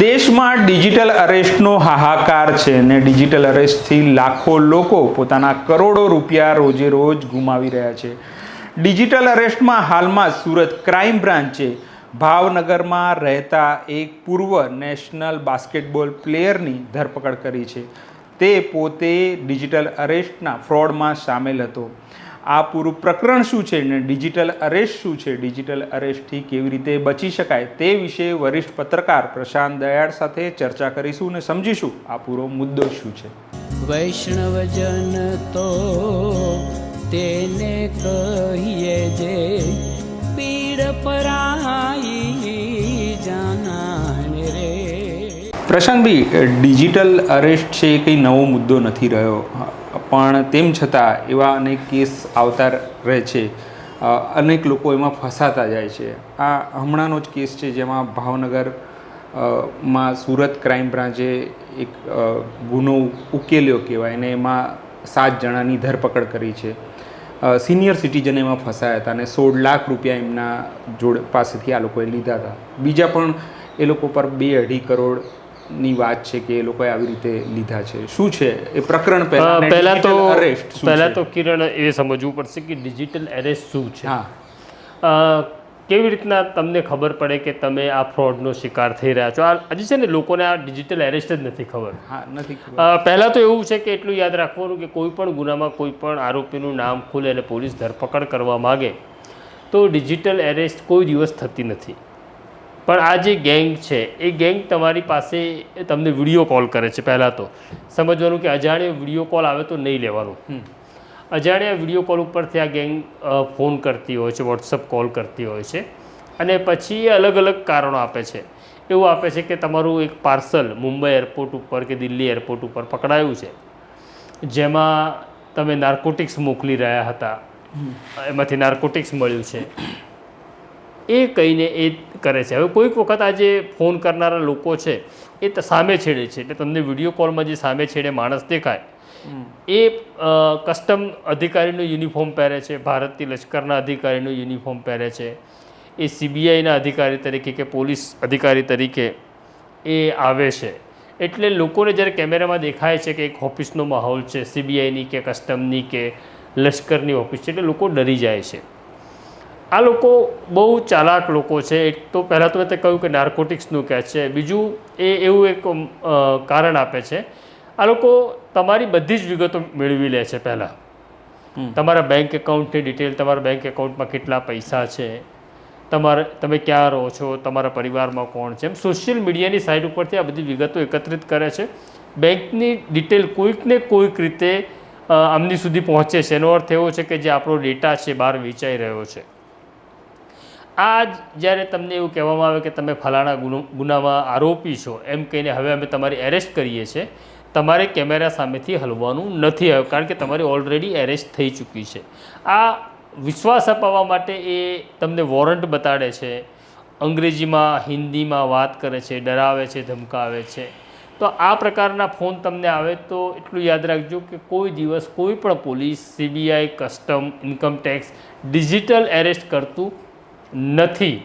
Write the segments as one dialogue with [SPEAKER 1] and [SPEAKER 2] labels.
[SPEAKER 1] દેશમાં ડિજિટલ અરેસ્ટનો હાહાકાર છે અને ડિજિટલ અરેસ્ટથી લાખો લોકો પોતાના કરોડો રૂપિયા રોજે રોજ ગુમાવી રહ્યા છે. ડિજિટલ અરેસ્ટમાં હાલમાં સુરત ક્રાઇમ બ્રાન્ચે ભાવનગરમાં રહેતા એક પૂર્વ નેશનલ બાસ્કેટબોલ પ્લેયરની ધરપકડ કરી છે. તે પોતે ડિજિટલ અરેસ્ટના ફ્રોડમાં સામેલ હતો. આ પૂરું પ્રકરણ શું છે ને ડિજિટલ અરેસ્ટ શું છે? ડિજિટલ અરેસ્ટથી કેવી રીતે બચી શકાય તે વિશે વરિષ્ઠ પત્રકાર પ્રશાંત દયાળ સાથે ચર્ચા કરીશું અને સમજીશું આ પૂરો મુદ્દો શું છે.
[SPEAKER 2] વૈષ્ણવજન તો તેને કહીએ જે પીડ પરાઈ જાનાને રે.
[SPEAKER 1] પ્રશાંતભાઈ ડિજિટલ અરેસ્ટ છે એ કંઈ નવો મુદ્દો નથી રહ્યો. પણ તેમ છતાં એવા અનેક કેસ આવતા રહે છે. અનેક લોકો એમાં ફસાતા જાય છે. આ હમણાંનો જ કેસ છે જેમાં ભાવનગરમાં સુરત ક્રાઇમ બ્રાન્ચે એક ગુનો ઉકેલ્યો કહેવાય અને એમાં સાત જણાની ધરપકડ કરી છે. સિનિયર સિટીઝન એમાં ફસાયા હતા અને સોળ લાખ રૂપિયા એમના જોડ પાસેથી આ લોકોએ લીધા હતા. બીજા પણ એ લોકો પર બે અઢી કરોડની વાત છે કે એ લોકોએ આવી રીતે લીધા છે. શું છે? એ પ્રકરણ પહેલા
[SPEAKER 3] પહેલા તો
[SPEAKER 1] અરેસ્ટ
[SPEAKER 3] પહેલા
[SPEAKER 1] પહેલાં
[SPEAKER 3] તો કિરણ એ સમજવું પડશે કે ડિજિટલ એરેસ્ટ શું છે.
[SPEAKER 1] હા.
[SPEAKER 3] કેવી રીતના તમને ખબર પડે કે તમે આ ફ્રોડનો શિકાર થઈ રહ્યા છો? આ હજી છે ને લોકોને આ ડિજિટલ એરેસ્ટ જ નથી ખબર.
[SPEAKER 1] હા નથી
[SPEAKER 3] પહેલાં તો એવું છે કે એટલું યાદ રાખવાનું કે કોઈ પણ ગુનામાં કોઈ પણ આરોપીનું નામ ખુલે અને પોલીસ ધરપકડ કરવા માગે તો ડિજિટલ એરેસ્ટ કોઈ દિવસ થતી નથી. પણ આ જે ગેંગ છે એ ગેંગ તમારી પાસે તમને વીડિયો કોલ કરે છે પહેલાં તો. સમજવાનું કે અજાણ્યા વીડિયો કોલ આવે તો નહીં લેવાનું. અજાણ્યા વીડિયો કોલ ઉપરથી આ ગેંગ ફોન કરતી હોય છે વોટ્સઅપ કોલ કરતી હોય છે. અને પછી એ અલગ અલગ કારણો આપે છે. એવું આપે છે કે તમારું એક પાર્સલ મુંબઈ એરપોર્ટ ઉપર કે દિલ્હી એરપોર્ટ ઉપર પકડાયું છે. જેમાં તમે નાર્કોટિક્સ મોકલી રહ્યા હતા. એમાંથી નાર્કોટિક્સ મળ્યું છે. એ કહીને એ કરે છે. હવે કોઈક વખત આ જે ફોન કરનારા લોકો છે, એ સામે છેડે છે. એટલે તમને વીડિયો કોલમાં જે સામે છેડે માણસ દેખાય, એ કસ્ટમ અધિકારીનું યુનિફોર્મ પહેરે છે ભારતીય લશ્કરના અધિકારીનું યુનિફોર્મ પહેરે છે, એ સીબીઆઈના અધિકારી તરીકે કે પોલીસ અધિકારી તરીકે એ આવે છે. એટલે લોકોને જ્યારે કેમેરામાં દેખાય છે કે એક ઓફિસનો માહોલ છે, સીબીઆઈની કે કસ્ટમની કે લશ્કરની ઓફિસ છે, એટલે લોકો ડરી જાય છે. આ લોકો બહુ ચાલાક લોકો છે. એક તો પહેલાં તો મેં તે કહ્યું કે નાર્કોટિક્સનું કહે છે. બીજું એ એવું એક કારણ આપે છે. આ લોકો તમારી બધી જ વિગતો મેળવી લે છે પહેલાં. તમારા બેંક એકાઉન્ટની ડિટેલ તમારા બેંક એકાઉન્ટમાં કેટલા પૈસા છે તમારે તમે ક્યાં રહો છો તમારા પરિવારમાં કોણ છે? એમ સોશિયલ મીડિયાની સાઇટ ઉપરથી આ બધી વિગતો એકત્રિત કરે છે. બેંકની ડિટેલ કોઈકને કોઈક રીતે આમની સુધી પહોંચે છે. એનો અર્થ એવો છે કે જે આપણો ડેટા છે બહાર વેચાઈ રહ્યો છે. આ જ જ્યારે તમને એવું કહેવામાં આવે કે તમે ફલાણા ગુનો ગુનામાં આરોપી છો, એમ કહીને હવે અમે તમારી એરેસ્ટ કરીએ છીએ, તમારે કેમેરા સામેથી હલવાનું નથી આવ્યું, કારણ કે તમારી ઓલરેડી એરેસ્ટ થઈ ચૂકી છે. આ વિશ્વાસ અપાવવા માટે એ તમને વોરંટ બતાડે છે, અંગ્રેજીમાં, હિન્દીમાં વાત કરે છે, ડરાવે છે, ધમકાવે છે. તો આ પ્રકારના ફોન તમને આવે તો એટલું યાદ રાખજો કે કોઈ દિવસ કોઈ પણ police CBI custom income tax digital arrest કરતું નથી.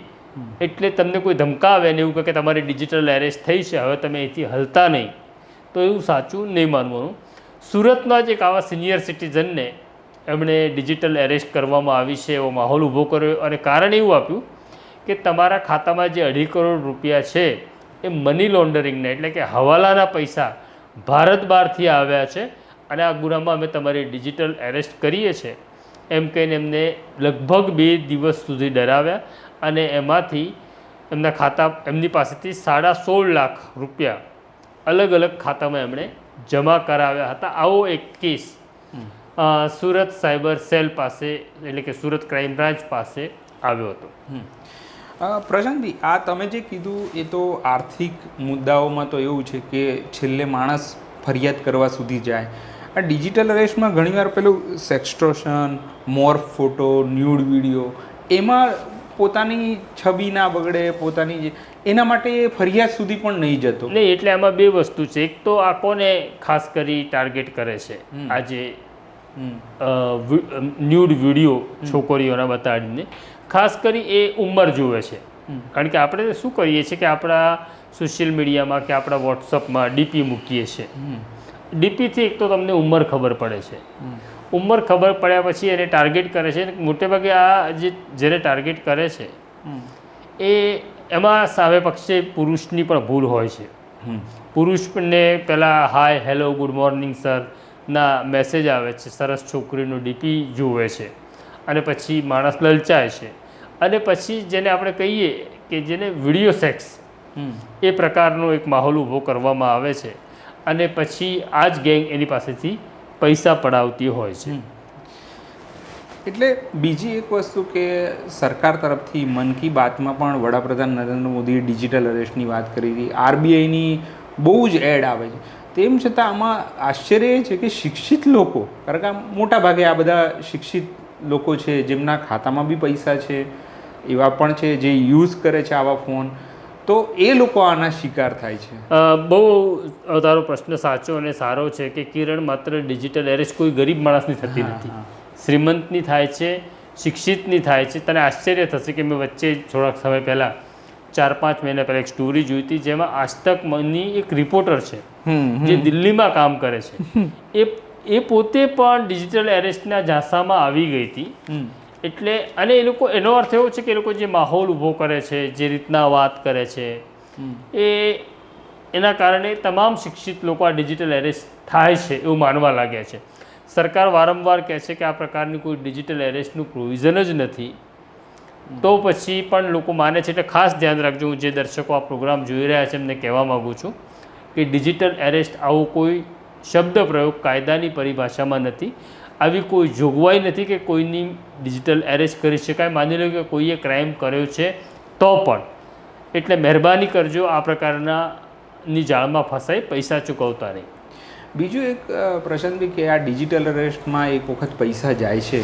[SPEAKER 3] એટલે તમને કોઈ ધમકાવે ને એવું કહે કે તમારી ડિજિટલ એરેસ્ટ થઈ છે, હવે તમે અહીંથી હલતા નહીં. તો એવું સાચું નહીં માનવાનું. સુરતના જ એક આવા સિનિયર સિટીઝનને એમણે ડિજિટલ એરેસ્ટ કરવામાં આવી છે એવો માહોલ ઊભો કર્યો અને કારણ એવું આપ્યું કે તમારા ખાતામાં જે અઢી કરોડ રૂપિયા છે એ મની લોન્ડરિંગને એટલે કે હવાલાના પૈસા ભારત બહારથી આવ્યા છે અને આ ગુનામાં અમે તમારી ડિજિટલ એરેસ્ટ કરીએ છીએ. એમ કહીને એમને લગભગ બે દિવસ સુધી ડરાવ્યા અને એમાંથી એમના ખાતા એમની પાસેથી સાડા સોળ લાખ રૂપિયા અલગ અલગ ખાતામાં એમણે જમા કરાવ્યા હતા. આવો એક કેસ સુરત સાયબર સેલ પાસે એટલે કે સુરત ક્રાઇમ બ્રાન્ચ પાસે આવ્યો હતો.
[SPEAKER 1] પ્રશાંતભાઈ આ તમે જે કીધું એ તો આર્થિક મુદ્દાઓમાં તો એવું છે કે છેલ્લે માણસ ફરિયાદ કરવા સુધી જાય. આ ડિજિટલ અરેસ્ટમાં ઘણીવાર પેલું sextortion morph photo nude video એમાં પોતાની છબી ના બગડે પોતાની જે એના માટે એ ફરિયાદ સુધી પણ નહીં જતો.
[SPEAKER 3] નહીં એટલે આમાં બે વસ્તુ છે. એક તો આ કોને ખાસ કરી ટાર્ગેટ કરે છે.
[SPEAKER 1] આજે
[SPEAKER 3] ન્યૂડ વીડિયો છોકરીઓના બતાડીને. ખાસ કરી એ ઉંમર જુએ છે. કારણ કે આપણે શું કરીએ છીએ કે આપણા સોશિયલ મીડિયામાં કે આપણા વોટ્સઅપમાં ડીપી મૂકીએ છીએ. ડીપીથી એક તો તમને ઉંમર ખબર પડે છે. ઉંમર ખબર પડ્યા પછી એને ટાર્ગેટ કરે છે. મોટેભાગે આ જે જેને ટાર્ગેટ કરે છે એ એમાં સામે પક્ષે પુરુષની પણ ભૂલ હોય છે. પુરુષને પહેલાં hi hello good morning sir ના મેસેજ આવે છે. સરસ છોકરીનું ડીપી જુએ છે. અને પછી માણસ લલચાય છે. અને પછી જેને આપણે કહીએ કે જેને વીડિયો સેક્સ એ પ્રકારનો એક માહોલ ઊભો કરવામાં આવે છે. અને પછી આ જ ગેંગ એની પાસેથી પૈસા પડાવતી હોય છે.
[SPEAKER 1] એટલે બીજી એક વસ્તુ કે સરકાર તરફથી મન કી બાતમાં પણ વડાપ્રધાન નરેન્દ્ર મોદીએ ડિજિટલ અરેસ્ટની વાત કરી હતી. આરબીઆઈની બહુ જ એડ આવે છે. તેમ છતાં આમાં આશ્ચર્ય એ છે કે શિક્ષિત લોકો, કારણ કે મોટા ભાગે આ બધા શિક્ષિત લોકો છે, જેમના ખાતામાં બી પૈસા છે, એવા પણ છે જે યુઝ કરે છે આવા ફોન. તો એ લોકો આના શિકાર થાય છે.
[SPEAKER 3] બહુ તારો પ્રશ્ન સાચો અને સારો છે કે કિરણ માત્ર ડિજિટલ એરેસ્ટ કોઈ ગરીબ માણસની થતી નથી. શ્રીમંતની થાય છે શિક્ષિતની થાય છે. તને આશ્ચર્ય થશે કે મેં વચ્ચે થોડાક સમય પહેલાં ચાર પાંચ મહિના પહેલાં એક સ્ટોરી જોઈ હતી જેમાં આજતક મની એક રિપોર્ટર છે જે દિલ્હીમાં કામ કરે છે. એ એ પોતે પણ ડિજિટલ એરેસ્ટના ઝાંસામાં આવી ગઈ હતી. એટલે અને એ લોકો એનો અર્થ એવો છે કે એ લોકો જે માહોલ ઊભો કરે છે જે રીતના વાત કરે છે એ એના કારણે તમામ શિક્ષિત લોકો આ ડિજિટલ એરેસ્ટ થાય છે એવું માનવા લાગ્યા છે. સરકાર વારંવાર કહે છે કે આ પ્રકારની કોઈ ડિજિટલ એરેસ્ટનું પ્રોવિઝન જ નથી. તો પછી પણ લોકો માને છે એટલે ખાસ ધ્યાન રાખજો હું જે દર્શકો આ પ્રોગ્રામ જોઈ રહ્યા છે એમને કહેવા માગું છું કે ડિજિટલ એરેસ્ટ આવો કોઈ શબ્દ પ્રયોગ કાયદાની પરિભાષામાં નથી. આવી કોઈ જોગવાઈ નથી કે કોઈની ડિજિટલ એરેસ્ટ કરી શકાય. માની લો કે કોઈએ ક્રાઇમ કર્યો છે, તો પણ એટલે મહેરબાની કરજો આ પ્રકારના ની જાળમાં ફસાઈ, પૈસા ચૂકવતા નહીં.
[SPEAKER 1] બીજું એક પ્રસંગ કે આ ડિજિટલ અરેસ્ટમાં એક વખત પૈસા જાય છે,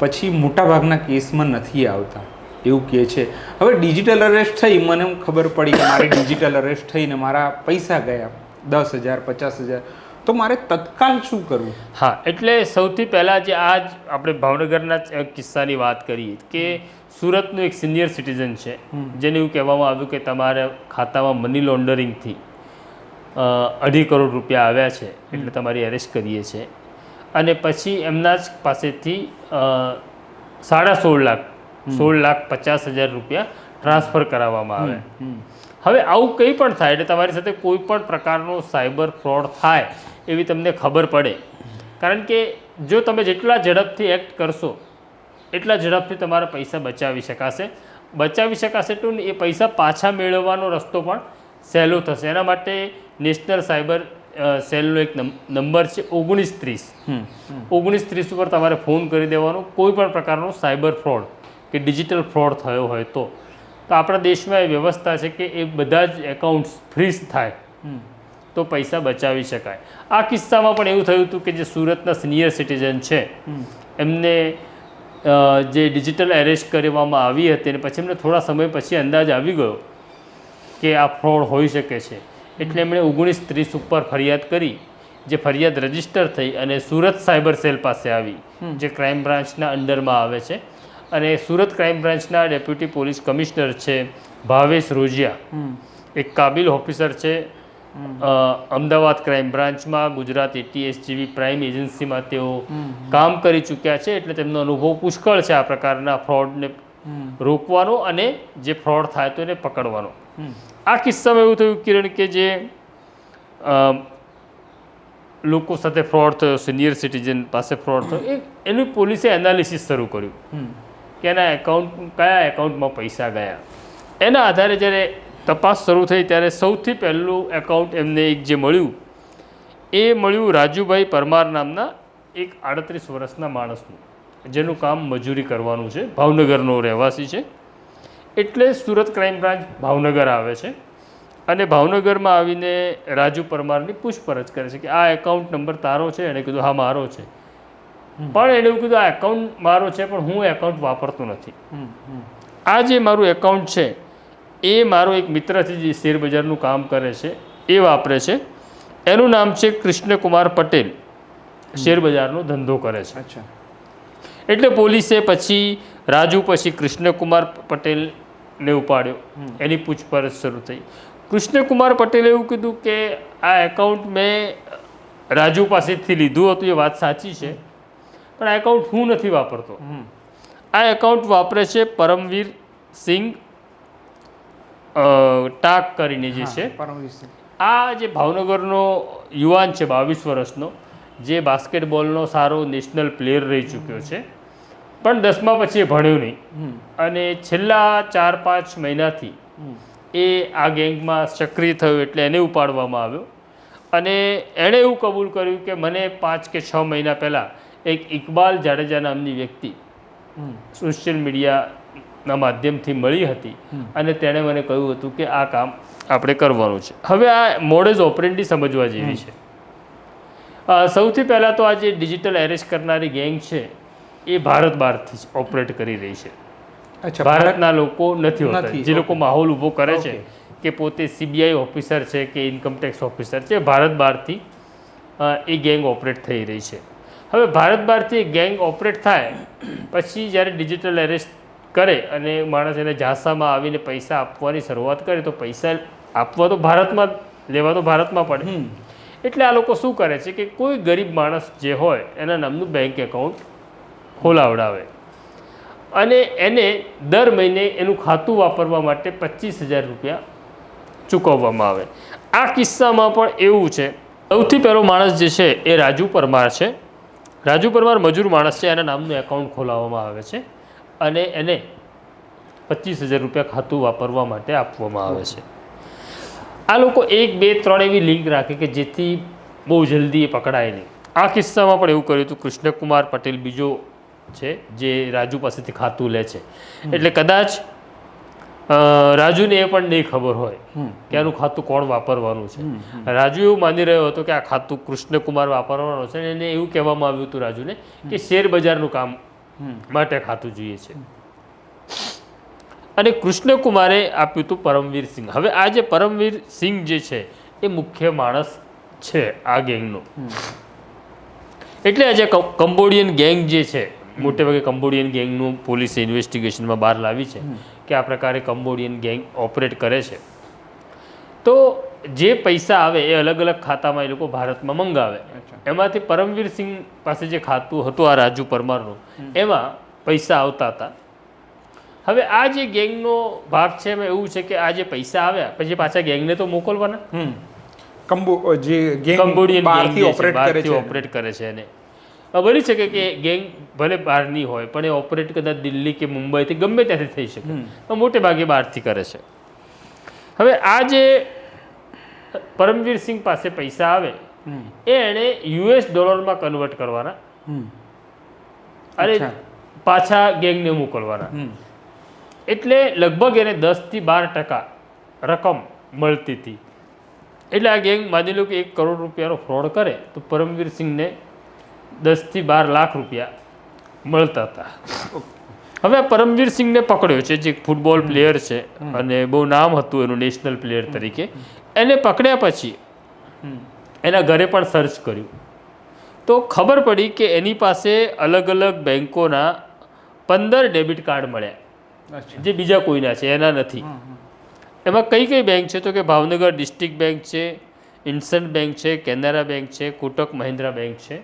[SPEAKER 1] પછી મોટાભાગના કેસમાં નથી આવતા. એવું કહે છે. હવે ડિજિટલ અરેસ્ટ થઈ, મને ખબર પડી કે મારી ડિજિટલ અરેસ્ટ થઈને મારા પૈસા ગયા. દસ હજાર, પચાસ હજાર. તો મારે તત્કાલ શું કરવું?
[SPEAKER 3] હા એટલે સૌથી પહેલાં જે આજ આપણે ભાવનગરના કિસ્સાની વાત કરીએ કે સુરતનું એક સિનિયર સિટીઝન છે. જેને એવું કહેવામાં આવ્યું કે તમારા ખાતામાં મની લોન્ડરિંગથી અઢી કરોડ રૂપિયા આવ્યા છે એટલે તમારી એરેસ્ટ કરીએ છીએ અને પછી એમના જ પાસેથી સાડા સોળ લાખ સોળ લાખ પચાસ હજાર રૂપિયા ટ્રાન્સફર કરાવવામાં આવે. હવે આવું કંઈ પણ થાય એટલે તમારી સાથે કોઈ પણ પ્રકારનો સાયબર ફ્રોડ થાય એવી તમને ખબર પડે. કારણ કે જો તમે જેટલા ઝડપથી એક્ટ કરશો એટલા ઝડપથી તમારા પૈસા બચાવી શકાશે. બચાવી શકાશે તો એ પૈસા પાછા મેળવવાનો રસ્તો પણ સહેલો થશે. એના માટે નેશનલ સાયબર સેલનો એક નંબર છે ઓગણીસ ત્રીસ. ઓગણીસ ત્રીસ ઉપર તમારે ફોન કરી દેવાનો. કોઈ પણ પ્રકારનો સાયબર ફ્રોડ કે ડિજિટલ ફ્રોડ થયો હોય તો. તો આપણા દેશમાં એ વ્યવસ્થા છે કે એ બધા જ એકાઉન્ટ્સ ફ્રીઝ થાય. તો પૈસા બચાવી શકાય. આ કિસ્સામાં પણ એવું થયું હતું કે જે સુરતના સિનિયર સિટીઝન છે એમને જે ડિજિટલ એરેસ્ટ કરવામાં આવી હતી અને પછી એમને થોડા સમય પછી અંદાજ આવી ગયો કે આ ફ્રોડ હોઈ શકે છે. એટલે એમણે ઓગણીસ ત્રીસ ઉપર ફરિયાદ કરી જે ફરિયાદ રજિસ્ટર થઈ અને સુરત સાયબર સેલ પાસે આવી જે ક્રાઇમ બ્રાન્ચના અંડરમાં આવે છે. અને સુરત ક્રાઇમ બ્રાન્ચના ડેપ્યુટી પોલીસ કમિશનર છે ભાવેશ રોજિયા એક કાબિલ ઓફિસર છે અમદાવાદ ક્રાઇમ બ્રાન્ચમાં ગુજરાત એટીએસ જેવી પ્રાઇમ એજન્સીમાં તેઓ કામ કરી ચૂક્યા છે એટલે તેમનો અનુભવ પુષ્કળ છે આ પ્રકારના ફ્રોડને રોકવાનો અને જે ફ્રોડ થાય તો એને પકડવાનો. આ કિસ્સામાં એવું થયું કિરણ કે જે લોકો સાથે ફ્રોડ થયો સિનિયર સિટીઝન પાસે ફ્રોડ થયો એ એનું પોલીસે એનાલિસિસ શરૂ કર્યું. કે એના એકાઉન્ટ કયા એકાઉન્ટમાં પૈસા ગયા? એના આધારે જ્યારે તપાસ શરૂ થઈ ત્યારે સૌથી પહેલું એકાઉન્ટ એમને એક જે મળ્યું એ મળ્યું રાજુભાઈ પરમાર નામના એક આડત્રીસ વર્ષના માણસનું જેનું કામ મજૂરી કરવાનું છે. ભાવનગરનો રહેવાસી છે. એટલે સુરત ક્રાઇમ બ્રાન્ચ ભાવનગર આવે છે અને ભાવનગરમાં આવીને રાજુ પરમારની પૂછપરછ કરે છે કે આ એકાઉન્ટ નંબર તારો છે? એણે કીધું હા મારો છે. પણ એણે એવું કીધું આ એકાઉન્ટ મારો છે પણ હું એકાઉન્ટ વાપરતો નથી. આ જે મારું એકાઉન્ટ છે એ મારો એક મિત્ર છે જે શેર બજારનું કામ કરે છે એ વાપરે છે. એનું નામ છે કૃષ્ણકુમાર પટેલ. શેર બજારનો ધંધો કરે છે.
[SPEAKER 1] અચ્છા.
[SPEAKER 3] એટલે પોલીસે પછી રાજુ પછી કૃષ્ણકુમાર પટેલને ઉપાડ્યો. એની પૂછપરછ શરૂ થઈ. કૃષ્ણકુમાર પટેલે એવું કીધું કે આ એકાઉન્ટ મેં રાજુ પાસેથી લીધું હતું એ વાત સાચી છે. પણ આ એકાઉન્ટ હું નથી વાપરતો. આ એકાઉન્ટ વાપરે છે પરમવીર સિંઘ ટાક કરીને જે છે આ જે ભાવનગરનો યુવાન છે બાવીસ વર્ષનો જે બાસ્કેટબોલનો સારો નેશનલ પ્લેયર રહી ચૂક્યો છે. પણ દસમા પછી એ ભણ્યો નહીં. અને છેલ્લા ચાર પાંચ મહિનાથી એ આ ગેંગમાં સક્રિય થયો એટલે એને ઉપાડવામાં આવ્યો. અને એણે એવું કબૂલ કર્યું કે મને પાંચ કે છ મહિના પહેલાં એક ઇકબાલ જાડેજા નામની વ્યક્તિ
[SPEAKER 1] સોશિયલ
[SPEAKER 3] સોશિયલ મીડિયાના માધ્યમથી મળી હતી. અને તેણે મને કહ્યું હતું કે આ કામ આપણે કરવાનું છે. હવે આ મોડેઝ ઓપરેન્ડી સમજવા જેવી છે. સૌથી પહેલાં તો આ જે ડિજિટલ એરેસ્ટ કરનારી ગેંગ છે એ ભારત બહારથી જ ઓપરેટ કરી રહી છે. ભારતના લોકો નથી હોતા. જે લોકો માહોલ ઊભો કરે છે કે પોતે સીબીઆઈ ઓફિસર છે કે ઇન્કમટેક્સ ઓફિસર છે ભારત બહારથી એ ગેંગ ઓપરેટ થઈ રહી છે. હવે ભારત બહારથી ગેંગ ઓપરેટ થાય પછી જ્યારે ડિજિટલ એરેસ્ટ કરે અને માણસ એને ઝાંસામાં આવીને પૈસા આપવાની શરૂઆત કરે તો પૈસા આપવા તો ભારતમાં લેવા તો ભારતમાં પડે. એટલે આ લોકો શું કરે છે કે કોઈ ગરીબ માણસ જે હોય એના નામનું બેંક એકાઉન્ટ ખોલાવડાવે. અને એને દર મહિને એનું ખાતું વાપરવા માટે પચીસ હજાર રૂપિયા ચૂકવવામાં આવે. આ કિસ્સામાં પણ એવું છે સૌથી પહેલો માણસ જે છે એ રાજુ પરમાર છે. રાજુ પરમાર મજૂર માણસ છે એના નામનું એકાઉન્ટ ખોલાવવામાં આવે છે. અને એને પચીસ હજાર રૂપિયા ખાતું વાપરવા માટે આપવામાં આવે છે. આ લોકો એક બે ત્રણ એવી લિંક રાખે કે જેથી બહુ જલ્દી એ પકડાય નહીં. આ કિસ્સામાં પણ એવું કર્યું હતું કૃષ્ણકુમાર પટેલ બીજો છે જે રાજુ પાસેથી ખાતું લે છે. એટલે કદાચ રાજુને એ પણ નહીં ખબર હોય. કે આનું ખાતું કોણ વાપરવાનું છે. રાજુ એવું માની રહ્યો હતો કે આ ખાતું કૃષ્ણકુમાર વાપરવાનું છે અને એને એવું કહેવામાં આવ્યું હતું રાજુને કે શેર બજારનું કામ. માટે ખાતું જોઈએ છે. અને કૃષ્ણકુમારે આપ્યું હતું પરમવીર સિંહ હવે આ જે પરમવીર સિંહ જે છે એ મુખ્ય માણસ છે આ ગેંગનો. એટલે આ જે કંબોડિયન ગેંગ જે છે મોટે ભાગે કંબોડિયન ગેંગનું પોલીસે ઇન્વેસ્ટિગેશનમાં બહાર લાવી છે કે આ પ્રકારે કંબોડિયન ગેંગ ઓપરેટ કરે છે. તો જે પૈસા આવે એ અલગ અલગ ખાતામાં એ લોકો ભારતમાં મંગાવે. એમાંથી પરમવીર સિંહ પાસે જે ખાતું હતું આ રાજુ પરમારનું એમાં પૈસા આવતા હતા. હવે આ જે ગેંગનો ભાગ છે એમાં એવું છે કે આ જે પૈસા આવ્યા પછી પાછા ગેંગને તો મોકલવાના?
[SPEAKER 1] કંબો જે ગેંગ
[SPEAKER 3] કંબોડિયન
[SPEAKER 1] ઓપરેટ કરે છે
[SPEAKER 3] એને. બની શકે કે ગેંગ ભલે બહારની હોય પણ એ ઓપરેટ કદાચ દિલ્હી કે મુંબઈથી ગમે ત્યાંથી થઈ શકે. પણ મોટે ભાગે બહારથી કરે છે. હવે આ જે પરમવીર સિંહ પાસે પૈસા આવે એ એણે યુએસ ડોલરમાં કન્વર્ટ કરવાના. અને પાછા ગેંગને મોકલવાના. એટલે લગભગ એને દસથી બાર ટકા રકમ મળતી હતી. એટલે આ ગેંગ માની લો કે એક કરોડ રૂપિયાનો ફ્રોડ કરે તો પરમવીર સિંહને દસથી બાર લાખ રૂપિયા મળતા હતા. હવે પરમવીર સિંહને પકડ્યો છે જે ફૂટબોલ પ્લેયર છે અને બહુ નામ હતું એનું નેશનલ પ્લેયર તરીકે. એને પકડ્યા પછી એના ઘરે પણ સર્ચ કર્યું. તો ખબર પડી કે એની પાસે અલગ અલગ બેન્કોના પંદર ડેબિટ કાર્ડ મળ્યા. જે બીજા કોઈના છે એના નથી. એમાં કઈ કઈ બેંક છે તો કે ભાવનગર ડિસ્ટ્રિક્ટ બેંક છે ઇન્સન્ટ બેંક છે કેનેરા બેંક છે કોટક મહિન્દ્રા બેંક છે.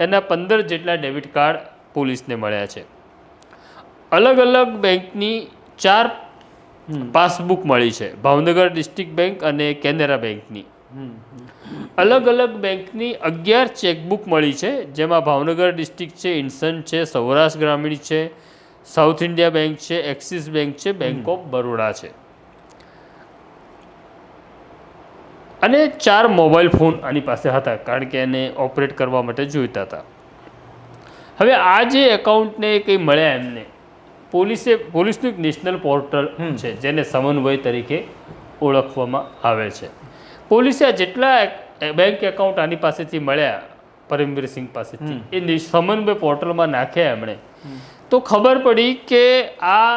[SPEAKER 3] એના પંદર જેટલા ડેબિટ કાર્ડ પોલીસને મળ્યા છે. અલગ અલગ બેંકની ચાર. પાસબુક મળી છે. ભાવનગર ડિસ્ટ્રિક્ટ બેંક અને કેનેરા બેંકની. અલગ અલગ બેંકની અગિયાર ચેકબુક મળી છે. જેમાં ભાવનગર ડિસ્ટ્રિક્ટ છે ઇન્સન્ટ છે સૌરાષ્ટ્ર ગ્રામીણ છે સાઉથ ઇન્ડિયા બેંક છે એક્સિસ બેંક છે બેંક ઓફ બરોડા છે. અને ચાર મોબાઈલ ફોન આની પાસે હતા કારણ કે એને ઓપરેટ કરવા માટે જોઈતા હતા. હવે આ જે એકાઉન્ટને કંઈ મળ્યા એમને? પોલીસે પોલીસનું એક નેશનલ પોર્ટલ છે જેને સમન્વય તરીકે ઓળખવામાં આવે છે. પોલીસે આ જેટલા બેંક એકાઉન્ટ આની પાસેથી મળ્યા પરમવીરસિંહ પાસેથી એ સમન્વય પોર્ટલમાં નાખ્યા એમણે. તો ખબર પડી કે આ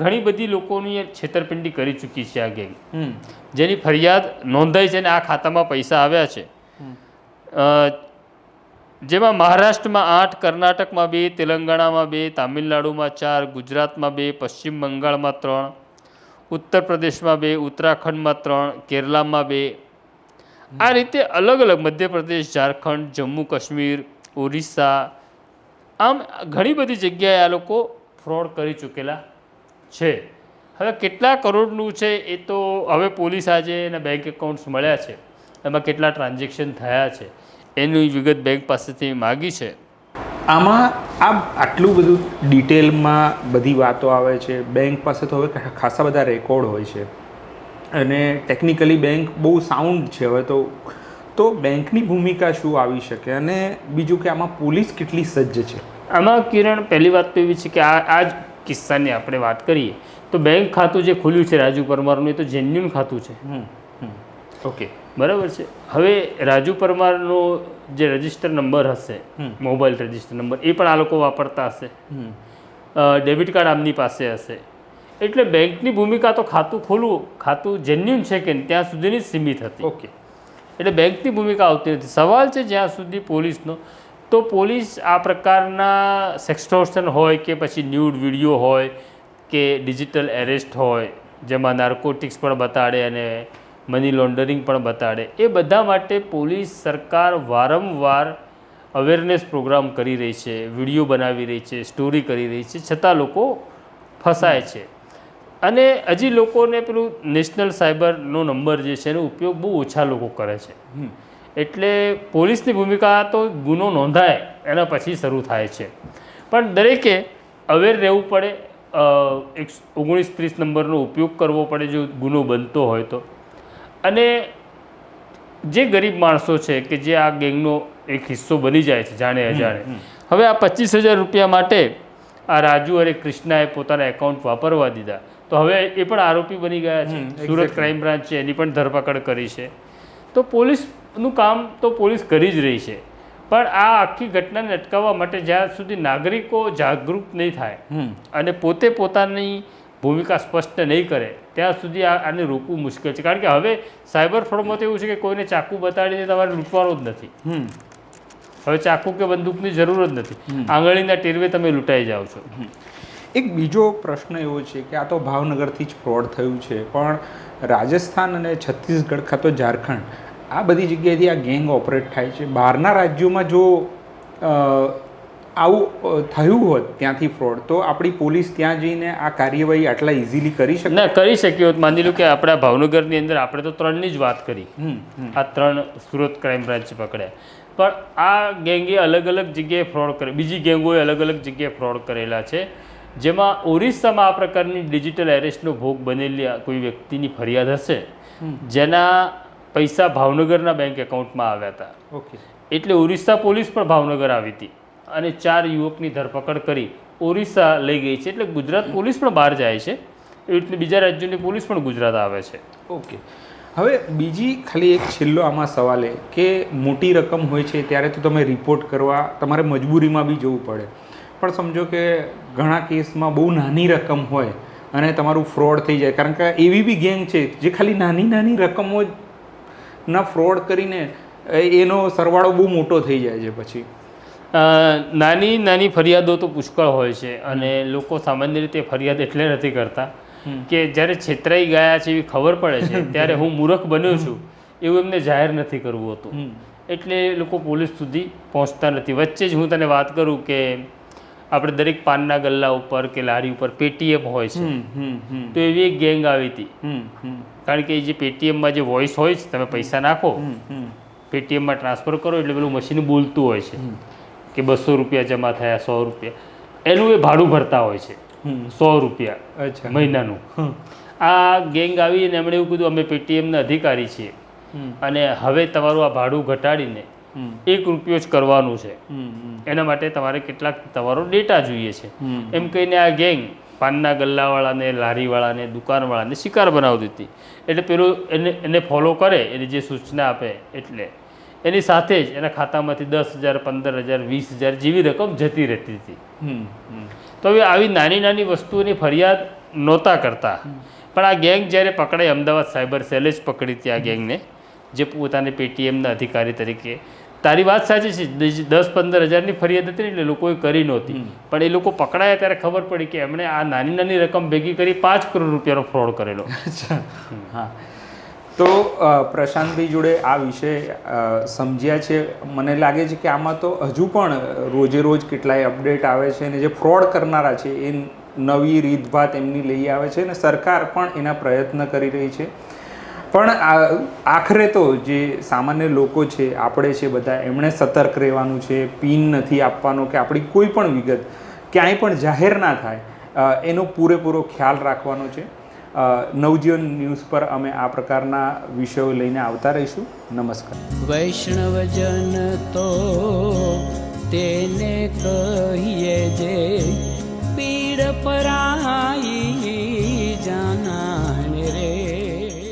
[SPEAKER 3] ઘણી બધી લોકોની છેતરપિંડી કરી ચૂકી છે આ ગેંગ. જેની ફરિયાદ નોંધાઈ છે અને આ ખાતામાં પૈસા આવ્યા છે. જેમાં મહારાષ્ટ્રમાં આઠ, કર્ણાટકમાં બે, તેલંગાણામાં બે, તામિલનાડુમાં ચાર, ગુજરાતમાં બે, પશ્ચિમ બંગાળમાં ત્રણ ઉત્તર પ્રદેશમાં બે, ઉત્તરાખંડમાં ત્રણ, કેરલામાં બે. આ રીતે અલગ અલગ મધ્યપ્રદેશ, ઝારખંડ, જમ્મુ કાશ્મીર, ઓરિસ્સા, આમ ઘણી બધી જગ્યાએ આ લોકો ફ્રોડ કરી ચૂકેલા છે. હવે કેટલા કરોડનું છે એ તો હવે પોલીસ આજે એના બેંક એકાઉન્ટ્સ મળ્યા છે. એમાં કેટલા ટ્રાન્ઝેક્શન થયા છે. એની વિગત બેંક પાસેથી માગી છે.
[SPEAKER 1] આમાં આ આટલું બધું ડિટેલમાં બધી વાતો આવે છે. બેંક પાસે તો હવે ખાસા બધા રેકોર્ડ હોય છે. અને ટેકનિકલી બેંક બહુ સાઉન્ડ છે હવે તો. તો બેંકની ભૂમિકા શું આવી શકે? અને બીજું કે આમાં પોલીસ કેટલી સજ્જ છે?
[SPEAKER 3] આમાં કિરણ પહેલી વાત તો એવી છે કે આ આ જ કિસ્સાની આપણે વાત કરીએ. તો બેંક ખાતું જે ખુલ્યું છે રાજુ પરમારનું એ તો જેન્યુન ખાતું છે.
[SPEAKER 1] ઓકે
[SPEAKER 3] બરાબર છે. હવે રાજુ પરમારનો જે રજિસ્ટર નંબર હશે મોબાઈલ રજિસ્ટર નંબર એ પણ આ લોકો વાપરતા હશે. ડેબિટ કાર્ડ આમની પાસે હશે. એટલે બેંકની ભૂમિકા તો ખાતું ખોલવું ખાતું જેન્યુન છે કે ત્યાં સુધીની જ સીમિત હતી.
[SPEAKER 1] ઓકે.
[SPEAKER 3] એટલે બેંકની ભૂમિકા આવતી નથી. સવાલ છે જ્યાં સુધી પોલીસનો તો પોલીસ આ પ્રકારના સેક્સટોર્શન હોય કે પછી ન્યૂડ વીડિયો હોય કે ડિજિટલ એરેસ્ટ હોય જેમાં નાર્કોટિક્સ પણ બતાડે અને મની લોન્ડરિંગ પણ બતાડે. એ બધા માટે પોલીસ સરકાર વારંવાર અવેરનેસ પ્રોગ્રામ કરી રહી છે વીડિયો બનાવી રહી છે સ્ટોરી કરી રહી છે છતાં લોકો ફસાય છે. અને હજી લોકોને પેલું નેશનલ સાયબરનો નંબર જે છે એનો ઉપયોગ બહુ ઓછા લોકો કરે છે. એટલે પોલીસની ભૂમિકા તો ગુનો નોંધાય એના પછી શરૂ થાય છે. પણ દરેકે અવેર રહેવું પડે એક ઓગણીસ ત્રીસ નંબરનો ઉપયોગ કરવો પડે જો ગુનો બનતો હોય તો. અને જે ગરીબ માણસો છે કે જે આ ગેંગનો એક હિસ્સો બની જાય છે જાણે અજાણે. હવે આ પચીસ હજાર રૂપિયા માટે આ રાજુ અને કૃષ્ણાએ પોતાના એકાઉન્ટ વાપરવા દીધા. તો હવે એ પણ આરોપી બની ગયા છે. સુરત ક્રાઇમ બ્રાન્ચ છે એની પણ ધરપકડ કરી છે. તો પોલીસનું કામ તો પોલીસ કરી જ રહી છે. પણ આ આખી ઘટનાને અટકાવવા માટે જ્યાં સુધી નાગરિકો જાગૃત નહીં થાય અને પોતે પોતાની ભૂમિકા સ્પષ્ટ નહીં કરે ત્યાં સુધી આ આને રોકવું મુશ્કેલ છે. કારણ કે હવે સાયબર ફ્રોડમાં તો એવું છે કે કોઈને ચાકુ બતાડીને તમારે લૂંટવાનો જ નથી. હવે ચાકુ કે બંદૂકની જરૂર જ નથી. આંગળીના ટેરવે તમે લૂંટાઈ જાઓ છો.
[SPEAKER 1] એક બીજો પ્રશ્ન એવો છે કે આ તો ભાવનગરથી જ ફ્રોડ થયું છે પણ રાજસ્થાન અને છત્તીસગઢ ખાતો ઝારખંડ આ બધી જગ્યાએથી આ ગેંગ ઓપરેટ થાય છે. બહારના રાજ્યોમાં જો આવું થયું હોત ત્યાંથી ફ્રોડ તો આપણી પોલીસ ત્યાં જઈને આ કાર્યવાહી આટલા ઇઝીલી કરી શકે?
[SPEAKER 3] ના કરી શક્યો હોત. માની લો કે આપણા ભાવનગરની અંદર આપણે તો ત્રણની જ વાત કરી. આ ત્રણ સુરત ક્રાઇમ બ્રાન્ચ પકડ્યા. પણ આ ગેંગે અલગ અલગ જગ્યાએ ફ્રોડ કરે. બીજી ગેંગોએ અલગ અલગ જગ્યાએ ફ્રોડ કરેલા છે. જેમાં ઓરિસ્સામાં આ પ્રકારની ડિજિટલ એરેસ્ટનો ભોગ બનેલી આ કોઈ વ્યક્તિની ફરિયાદ હશે જેના પૈસા ભાવનગરના બેંક એકાઉન્ટમાં આવ્યા હતા.
[SPEAKER 1] ઓકે.
[SPEAKER 3] એટલે ઓરિસ્સા પોલીસ પણ ભાવનગર આવી હતી. અને ચાર યુવકની ધરપકડ કરી ઓરિસ્સા લઈ ગઈ છે. એટલે ગુજરાત પોલીસ પણ બહાર જાય છે. એવી રીતે બીજા રાજ્યોની પોલીસ પણ ગુજરાત આવે છે.
[SPEAKER 1] ઓકે. હવે બીજી ખાલી એક છેલ્લો આમાં સવાલ એ કે મોટી રકમ હોય છે ત્યારે તો તમે રિપોર્ટ કરવા તમારે મજબૂરીમાં બી જવું પડે. પણ સમજો કે ઘણા કેસમાં બહુ નાની રકમ હોય અને તમારું ફ્રોડ થઈ જાય. કારણ કે એવી બી ગેંગ છે જે ખાલી નાની નાની રકમો ના ફ્રોડ કરીને એનો સરવાળો બહુ મોટો થઈ જાય છે પછી.
[SPEAKER 3] નાની નાની ફરિયાદો તો પુષ્કળ હોય છે અને લોકો સામાન્ય રીતે ફરિયાદ એટલે નથી કરતા કે જ્યારે છેતરાઈ ગયા છે એવી ખબર પડે છે ત્યારે હું મૂર્ખ બન્યો છું એવું એમને જાહેર નથી કરવું હતું. એટલે લોકો પોલીસ સુધી પહોંચતા નથી. વચ્ચે જ હું તને વાત કરું કે આપણે દરેક પાનના ગલ્લા ઉપર કે લારી ઉપર પેટીએમ હોય છે. તો એવી એક ગેંગ આવી હતી. કારણ કે જે પેટીએમમાં જે વોઇસ હોય છે તમે પૈસા નાખો પેટીએમમાં ટ્રાન્સફર કરો એટલે પેલું મશીન બોલતું હોય છે. કે બસો રૂપિયા જમા થયા સો રૂપિયા. એનું એ ભાડું ભરતા હોય છે. સો રૂપિયા
[SPEAKER 1] અચ્છા.
[SPEAKER 3] મહિનાનું. આ ગેંગ આવી અને એમણે એવું કીધું અમે પેટીએમના અધિકારી છીએ. અને હવે તમારું આ ભાડું ઘટાડીને એક રૂપિયો જ કરવાનું છે. એના માટે તમારે કેટલાક તમારો ડેટા જોઈએ છે. એમ કહીને આ ગેંગ પાનના ગલ્લાવાળાને લારીવાળાને દુકાનવાળાને શિકાર બનાવી દીધી. એટલે પેલું એને એને ફોલો કરે એની જે સૂચના આપે એટલે. એની સાથે જ એના ખાતામાંથી દસ હજાર પંદર હજાર વીસ હજાર જેવી રકમ જતી રહેતી હતી. તો હવે આવી નાની નાની વસ્તુઓની ફરિયાદ નહોતા કરતા. પણ આ ગેંગ જ્યારે પકડાઈ અમદાવાદ સાયબર સેલે જ પકડી હતી આ ગેંગને જે પોતાને પેટીએમના અધિકારી તરીકે. તારી વાત સાચી છે દસ પંદર હજારની ફરિયાદ હતી ને એટલે લોકોએ કરી નહોતી. પણ એ લોકો પકડાયા ત્યારે ખબર પડી કે એમણે આ નાની નાની રકમ ભેગી કરી પાંચ કરોડ રૂપિયાનો ફ્રોડ કરેલો.
[SPEAKER 1] હા. તો પ્રશાંતભાઈ જોડે આ વિષય સમજ્યા છે. મને લાગે છે કે આમાં તો હજુ પણ રોજે રોજ કેટલાય અપડેટ આવે છે અને જે ફ્રોડ કરનારા છે એ નવી રીતભાત એમની લઈ આવે છે અને સરકાર પણ એના પ્રયત્ન કરી રહી છે. પણ આખરે તો જે સામાન્ય લોકો છે, આપણે છે બધા, એમણે સતર્ક રહેવાનું છે, પિન નથી આપવાનો કે આપણી કોઈ પણ વિગત ક્યાંય પણ જાહેર ના થાય એનો પૂરેપૂરો ખ્યાલ રાખવાનો છે. નવજીવન ન્યૂઝ પર અમે આ પ્રકારના વિષયો લઈને આવતા રહીશું. નમસ્કાર.
[SPEAKER 2] વૈષ્ણવજન તો તેને કહીએ જે પીડ પરાઈ જાના.